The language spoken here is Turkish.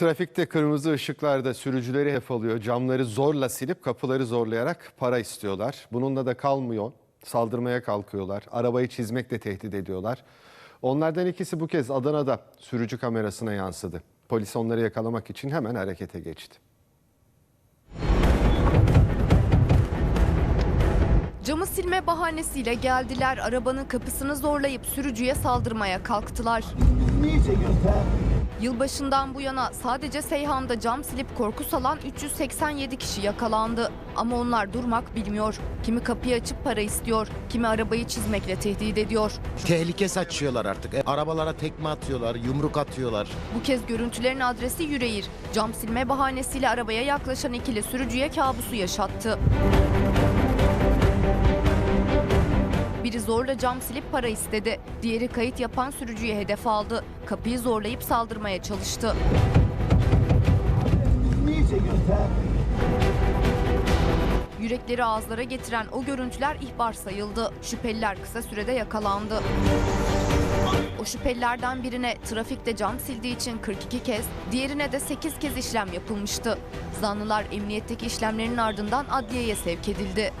Trafikte kırmızı ışıklarda sürücüleri hef alıyor. Camları zorla silip kapıları zorlayarak para istiyorlar. Bununla da kalmıyor. Saldırmaya kalkıyorlar. Arabayı çizmekle tehdit ediyorlar. Onlardan ikisi bu kez Adana'da sürücü kamerasına yansıdı. Polis onları yakalamak için hemen harekete geçti. Camı silme bahanesiyle geldiler. Arabanın kapısını zorlayıp sürücüye saldırmaya kalktılar. Yılbaşından bu yana sadece Seyhan'da cam silip korku salan 387 kişi yakalandı. Ama onlar durmak bilmiyor. Kimi kapıyı açıp para istiyor, kimi arabayı çizmekle tehdit ediyor. Tehlike saçıyorlar artık. E, arabalara tekme atıyorlar, yumruk atıyorlar. Bu kez görüntülerin adresi Yüreğir. Cam silme bahanesiyle arabaya yaklaşan ikili sürücüye kabusu yaşattı. Zorla cam silip para istedi. Diğeri kayıt yapan sürücüye hedef aldı. Kapıyı zorlayıp saldırmaya çalıştı. Yürekleri ağızlara getiren o görüntüler ihbar sayıldı. Şüpheliler kısa sürede yakalandı. O şüphelilerden birine trafikte cam sildiği için 42 kez, diğerine de 8 kez işlem yapılmıştı. Zanlılar emniyetteki işlemlerin ardından adliyeye sevk edildi.